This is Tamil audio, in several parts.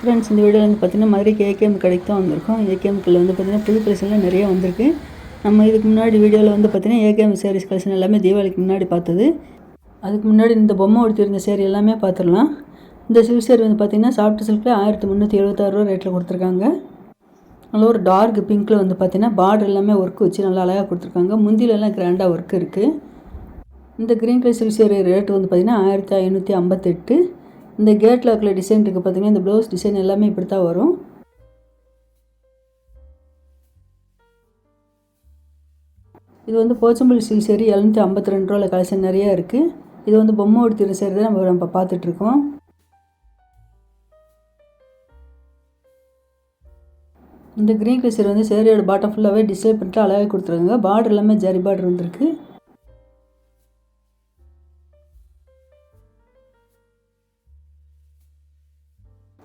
ஃப்ரெண்ட்ஸ் இந்த வீடியோவில் வந்து பார்த்தீங்கன்னா மதுரைக்கு ஏகேஎம் கடைக்கு தான் வந்திருக்கோம். ஏகேஎம்கில் வந்து பார்த்தீங்கன்னா புது கலெக்ஷன்லாம் நிறைய வந்திருக்கு. நம்ம இதுக்கு முன்னாடி வீடியோவில் வந்து பார்த்தீங்கன்னா ஏகேஎம் சாரீஸ் கலெக்ஷன் எல்லாமே தீபாவளிக்கு முன்னாடி பார்த்தது. அதுக்கு முன்னாடி இந்த பொம்மை உடுத்திருந்த சேரீ எல்லாமே பார்த்துடலாம். இந்த சில்க் சேரீ வந்து பார்த்தீங்கன்னா சாஃப்ட் சில்கில் ஆயிரத்தி முந்நூற்றி எழுபத்தாறு ரூபா ரேட்டில் கொடுத்துருக்காங்க. நல்ல ஒரு டார்க் பிங்க்கில் வந்து பார்த்திங்கன்னா பார்டர் எல்லாமே ஒர்க் வச்சு நல்லா அழகாக கொடுத்துருக்காங்க. முந்திலெல்லாம் கிராண்டாக ஒர்க் இருக்குது இந்த green colour silk sari rate வந்து பார்த்திங்கன்னா ஆயிரத்தி ஐநூற்றி ஐம்பத்தெட்டு. இந்த கேட் லாக்கில் டிசைன் இருக்குது பார்த்தீங்கன்னா இந்த ப்ளவுஸ் டிசைன் எல்லாமே இப்படி தான் வரும். இது வந்து போச்சம்பள்ளி சில் சேரி எழுநூற்றி ஐம்பத்தி ரெண்டு ரூபாவில் கலெக்ஷன் நிறையா இருக்குது இது வந்து பொம்மை உடுத்திற சேரி தான் நம்ம நம்ம பார்த்துட்ருக்கோம் இந்த க்ரீன் கலர் சேர் வந்து சேரியோட பாட்டம் ஃபுல்லாகவே டிஸ்பிளே பண்ணிட்டு அழகாக கொடுத்துருக்காங்க. பார்டர் எல்லாமே ஜரி பார்டர் வந்திருக்கு.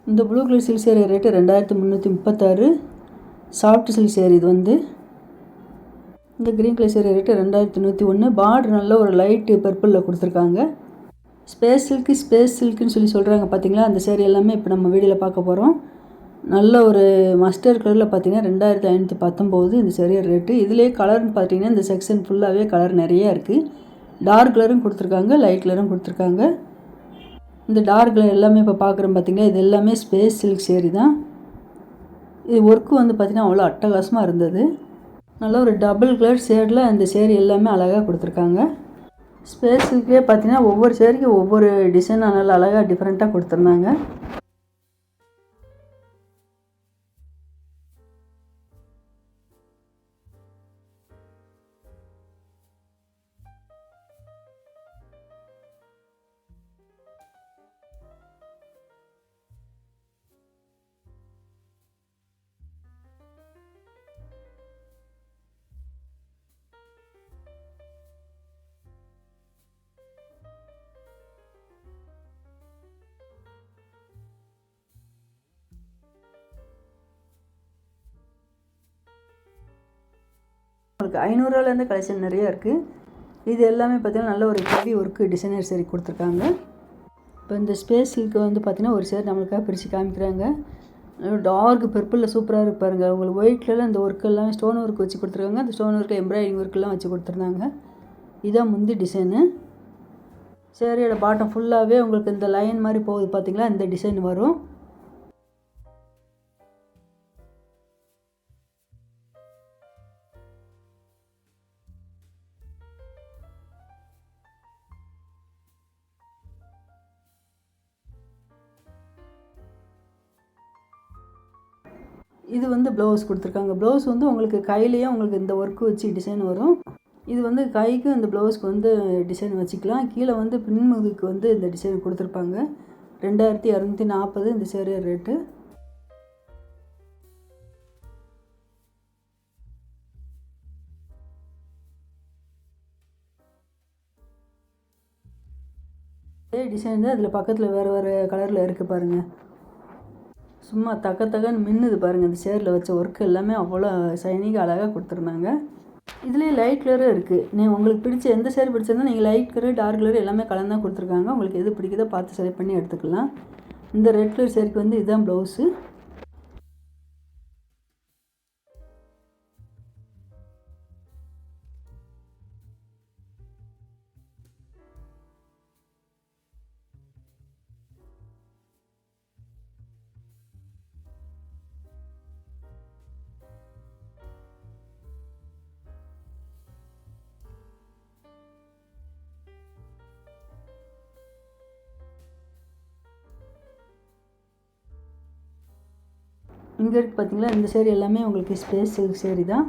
இந்த blue colour silk sari rate ரெண்டாயிரத்து முந்நூற்றி முப்பத்தாறு. சாஃப்ட் சில்க் சேரீ இது வந்து. இந்த க்ரீன் கலர் சேரீ ரேட்டு ரெண்டாயிரத்து நூற்றி ஒன்று. பார்டர் நல்ல ஒரு லைட்டு பர்பிளில் கொடுத்துருக்காங்க. ஸ்பேஸ் சில்க்கு ஸ்பேஸ் சில்க்குன்னு சொல்லி சொல்கிறாங்க பார்த்தீங்களா அந்த சேரீ எல்லாமே இப்போ நம்ம வீடியோவில் பார்க்க போகிறோம் நல்ல ஒரு மஸ்டர் கலரில் பார்த்தீங்கன்னா ரெண்டாயிரத்தி ஐநூற்றி பத்தொம்போது இந்த சேரீ ரேட்டு இதுலேயே கலர்னு பார்த்தீங்கன்னா இந்த செக்ஷன் ஃபுல்லாகவே கலர் நிறையா இருக்குது டார்க் கலரும் கொடுத்துருக்காங்க லைட் கலரும் கொடுத்துருக்காங்க. இந்த டார்க் எல்லாமே இப்போ பார்க்குறோம் பார்த்தீங்கன்னா இது எல்லாமே ஸ்பேஸ் சில்க் சேரீ தான். இது ஒர்க்கு வந்து பார்த்திங்கன்னா அவ்வளோ அட்டகாசமாக இருந்தது. நல்ல ஒரு டபுள் கலர் ஷேடில் அந்த சேரீ எல்லாமே அழகாக கொடுத்துருக்காங்க. ஸ்பேஸ் சில்க்லேயே பார்த்தீங்கன்னா ஒவ்வொரு சேரீக்கும் ஒவ்வொரு டிசைனாக நல்லா அழகாக டிஃப்ரெண்ட்டாக கொடுத்துருந்தாங்க. உங்களுக்கு ஐநூறுரூவாலேருந்து கலெக்ஷன் நிறையா இருக்குது இது எல்லாமே பார்த்திங்கன்னா நல்ல ஒரு ஹெவி ஒர்க்கு டிசைனர் சரி கொடுத்துருக்காங்க. இப்போ இந்த ஸ்பேஸ் சில்க்கு வந்து பார்த்திங்கன்னா ஒரு சேர் நம்மளுக்காக பிரித்து காமிக்கிறாங்க. டார்க் பர்பிளில் சூப்பராக இருப்பாருங்க உங்களுக்கு ஒயிட்லலாம் இந்த ஒர்க் எல்லாமே ஸ்டோன் ஒர்க் வச்சு கொடுத்துருக்காங்க. அந்த ஸ்டோன் ஒர்க்கு எம்ப்ராய்டிங் ஒர்க்கெல்லாம் வச்சு கொடுத்துருந்தாங்க. இதான் முந்தி டிசைனு சேரீயோட பாட்டம் ஃபுல்லாகவே உங்களுக்கு இந்த லைன் மாதிரி போகுது பார்த்திங்களா இந்த டிசைன் வரும். இது வந்து ப்ளவுஸ் கொடுத்துருக்காங்க. ப்ளவுஸ் வந்து உங்களுக்கு கையிலேயே உங்களுக்கு இந்த ஒர்க்கு வச்சு டிசைன் வரும். இது வந்து கைக்கு இந்த ப்ளவுஸ்க்கு வந்து டிசைன் வச்சுக்கலாம். கீழே வந்து பின்முதுக்கு வந்து இந்த டிசைன் கொடுத்துருப்பாங்க. ரெண்டாயிரத்தி இரநூத்தி நாற்பது இந்த சேரீ ரேட்டு டிசைன் தான் அதில் பக்கத்தில் வேறு வேறு கலரில் இருக்குது பாருங்கள் சும்மா தக்க தக்கன்னு மின்னுது பாருங்கள் இந்த சேரில் வச்ச ஒர்க் எல்லாமே அவ்வளோ சைனிக்கு அழகாக கொடுத்துருந்தாங்க. இதுலேயே லைட் கலரும் இருக்குது நீ உங்களுக்கு பிடிச்ச எந்த சேர் பிடிச்சிருந்தா நீங்கள் லைட் கலர் டார்க் கலர் எல்லாமே கலந்தான் கொடுத்துருக்காங்க. உங்களுக்கு எது பிடிக்குதோ பார்த்து செலக்ட் பண்ணி எடுத்துக்கலாம். இந்த ரெட் கலர் சேருக்கு வந்து இதுதான் ப்ளவுஸு இங்கே இருக்குது பார்த்தீங்களா இந்த சேரீ எல்லாமே உங்களுக்கு ஸ்பேஸ் சில்க் சேரீ தான்.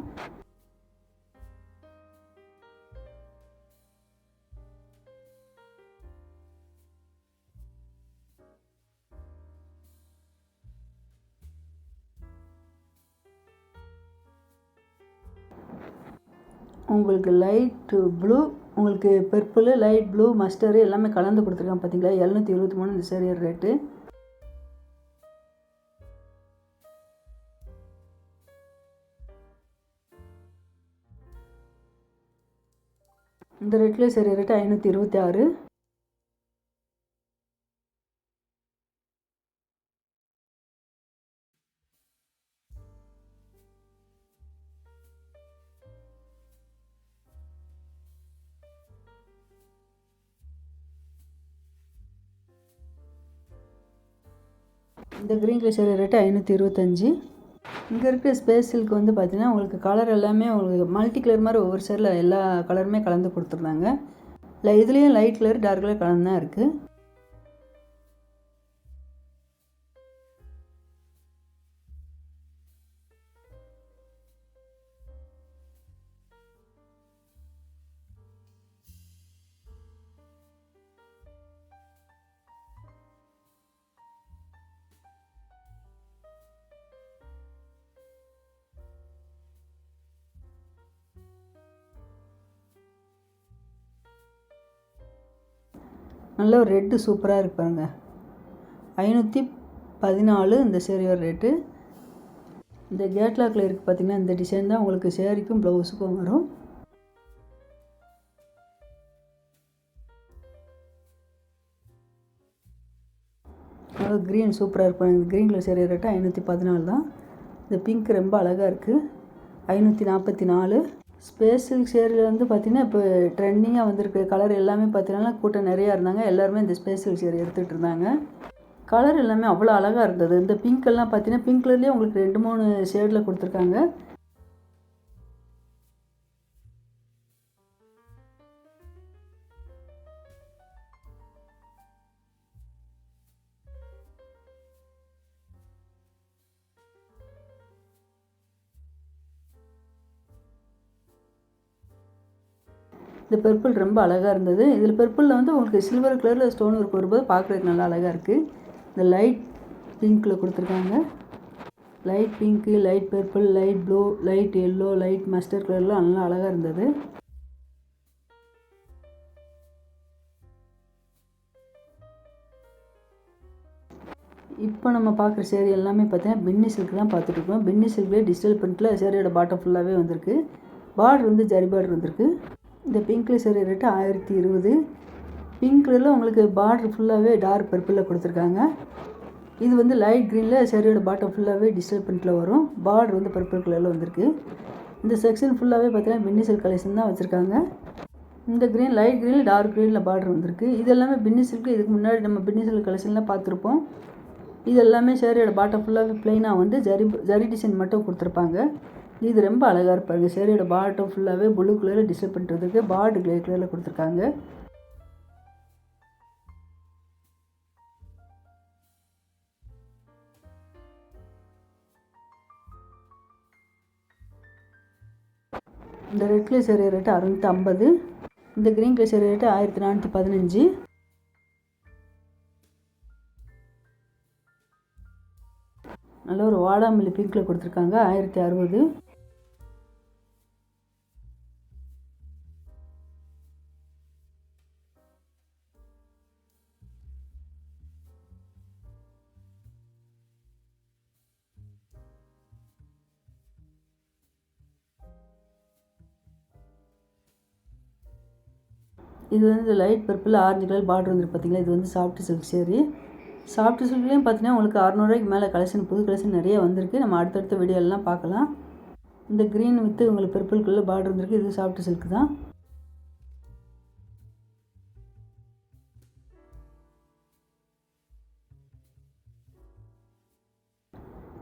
உங்களுக்கு லைட் ப்ளூ உங்களுக்கு பர்பிள் லைட் ப்ளூ மஸ்டரு எல்லாமே கலந்து கொடுத்துருக்காங்க பார்த்தீங்களா எழுநூற்றி இருபத்தி மூணு இந்த சேரீ ரேட்டு இந்த ரேட்லேயும் சரி ரேட்டு ஐநூற்றி இருபத்தி ஆறு. இந்த க்ரீன் கலர் சேரீ ரேட்டு ஐநூற்றி இருபத்தஞ்சி. இங்கே இருக்கிற ஸ்பேஸ் சில்க் வந்து பார்த்தீங்கன்னா உங்களுக்கு கலர் எல்லாமே உங்களுக்கு மல்டி கலர் மாதிரி ஒவ்வொரு சேரில் எல்லா கலருமே கலந்து கொடுத்துருந்தாங்க இல்லை இதுலேயும் லைட் கலர் டார்க் கலர் கலந்து தான் இருக்குது நல்ல ஒரு ரெட்டு சூப்பராக இருக்கு பாருங்க. ஐநூற்றி பதினாலு இந்த சேரீயோட ரேட்டு இந்த கேட்லாக்கில் இருக்குது பார்த்திங்கன்னா இந்த டிசைன் தான் உங்களுக்கு சேரீக்கும் ப்ளவுஸுக்கும் வரும். நல்லா க்ரீன் சூப்பராக இருக்கும் இந்த க்ரீன் கலர் சேரீ ரேட்டு ஐநூற்றி பதினாலு தான். இந்த பிங்க் ரொம்ப அழகாக இருக்குது ஐநூற்றி நாற்பத்தி நாலு. ஸ்பேஸ் சில்க் சேரீயில் வந்து பார்த்திங்கன்னா இப்போ ட்ரெண்டிங்காக வந்திருக்கு கலர் எல்லாமே பார்த்தீங்கன்னா கூட்டம் நிறையா இருந்தாங்க. எல்லாருமே இந்த ஸ்பேஸ் சில்க் சேரி எடுத்துகிட்டு இருந்தாங்க. கலர் எல்லாமே அவ்வளோ அழகாக இருந்தது. இந்த பிங்க் எல்லாம் பார்த்தீங்கன்னா பிங்க் கலர்லேயே உங்களுக்கு ரெண்டு மூணு ஷேடில் கொடுத்துருக்காங்க. இந்த பர்பிள் ரொம்ப அழகாக இருந்தது. இதில் பர்பிளில் வந்து உங்களுக்கு சில்வர் கலரில் ஸ்டோன் ஒர்க் வரும்போது பார்க்குறதுக்கு நல்லா அழகாக இருக்குது இந்த லைட் பிங்க்கில் கொடுத்துருக்காங்க. Light pink light purple light blue light yellow light mustard கலர்லாம் நல்லா அழகாக இருந்தது. இப்போ நம்ம பார்க்குற சேரீ எல்லாமே பார்த்தீங்கன்னா பின்னி சில்க் தான் பார்த்துட்ருக்கோம் பின்னி சில்க்லேயே டிஜிட்டல் பிரிண்ட்டில் சேரீயோட பாட்டம் ஃபுல்லாகவே வந்திருக்கு. பார்டர் வந்து ஜரி பார்டர் வந்திருக்கு. இந்த பிங்க் கலர் சேரீ ரேட்டு ஆயிரத்தி இருபது. பிங்க் கலரில் உங்களுக்கு பார்டர் ஃபுல்லாகவே டார்க் பர்பிளில் கொடுத்துருக்காங்க. இது வந்து லைட் க்ரீனில் சரியோட பாட்டம் ஃபுல்லாகவே டிஜிட்டல் பிரிண்ட்டில் வரும். பார்டர் வந்து பர்பிள் கலரில் வந்திருக்கு. இந்த செக்ஷன் ஃபுல்லாகவே பார்த்தீங்கன்னா பின்னி கலெக்ஷன் தான் வச்சுருக்காங்க. இந்த க்ரீன் லைட் க்ரீனில் டார்க் க்ரீனில் பார்டர் வந்திருக்கு. இது எல்லாமே பின்னி இதுக்கு முன்னாடி நம்ம பின்னி சில்க் கலெக்ஷன்லாம் பார்த்துருப்போம். இது எல்லாமே சேரீயோட பாட்டம் ஃபுல்லாகவே ப்ளைனாக வந்து ஜரி ஜரி டிசைன் மட்டும் கொடுத்துருப்பாங்க. இது ரொம்ப அழகாக இருப்பாங்க சேரீயோட பாட்டம் ஃபுல்லாகவே ப்ளூ கலரில் டிசைன் பண்ணுறதுக்கு பார்டு கிரே கலரில் கொடுத்துருக்காங்க. இந்த ரெட் கலர் சேரீ ரேட்டு அறுநூற்றி ஐம்பது இந்த க்ரீன் கலர் சேரீ ரேட்டு ஆயிரத்தி நானூற்றி பதினஞ்சு. நல்ல ஒரு வாடாமல்லி பிங்க்கில் கொடுத்துருக்காங்க. ஆயிரத்தி அறுபது. இது வந்து light purple orange colour border வந்துருக்கு பார்த்தீங்களா இது வந்து சாஃப்ட் சில்க் சேரீ சாஃப்ட் சில்க்லேயும் பார்த்தீங்கன்னா உங்களுக்கு அறநூறுவாய்க்கு மேலே கலெக்ஷன் புது கலெக்ஷன் நிறைய வந்திருக்கு. நம்ம அடுத்தடுத்த வீடியோலாம் பார்க்கலாம். இந்த க்ரீன் வித்து உங்களுக்கு பர்பிள்குள்ளே பார்டர் வந்திருக்கு. இது சாஃப்ட் சில்க் தான்.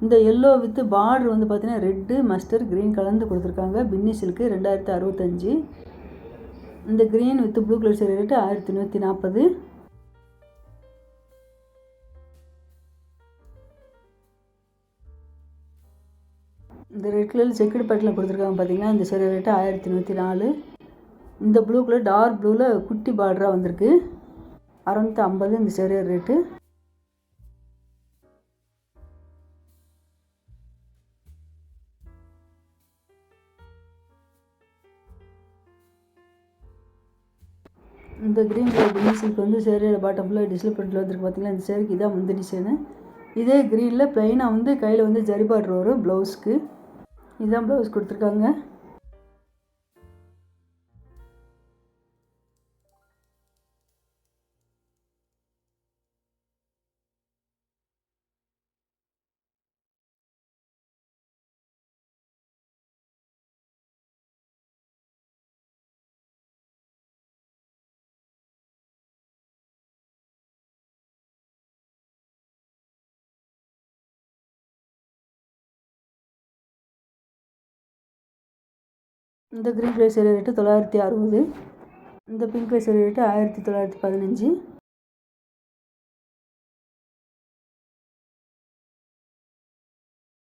இந்த எல்லோ வித்து பார்டர் வந்து பார்த்தீங்கன்னா ரெட்டு மஸ்டர் க்ரீன் கலந்து கொடுத்துருக்காங்க. பின்னி சில்க்கு ரெண்டாயிரத்து அறுபத்தஞ்சி. இந்த green with blue colour sari rate ஆயிரத்தி நூற்றி நாற்பது இந்த ரெட் கலர் செக்குடு பேட்டில் கொடுத்துருக்காங்க பார்த்தீங்கன்னா இந்த சேரீ ரேட்டு ஆயிரத்தி நூற்றி நாலு. இந்த ப்ளூ கலர் டார்க் ப்ளூவில் குட்டி பார்டராக வந்திருக்கு. அறநூற்றி ஐம்பது இந்த சேரீ ரேட்டு இந்த க்ரீன் கலர் பின்னி சில்க் வந்து சேரீயோட பாட்டம் ஃபுல்லாக டிஸ்பிளே பண்ணிட்டு வந்துருக்கு பார்த்தீங்களா இந்த சேரீக்கு இதான் முந்தி டிசைனு இதே க்ரீனில் ப்ளைனாக வந்து கையில் வந்து ஜரி பார்டர் வரும் ப்ளவுஸ்க்கு இதுதான் ப்ளவுஸ் கொடுத்துருக்காங்க. இந்த க்ரீன் கலர் சேரீ ரேட்டு தொள்ளாயிரத்தி அறுபது இந்த பிங்க் கலர் சேரீ ரேட்டு ஆயிரத்தி தொள்ளாயிரத்தி பதினஞ்சு.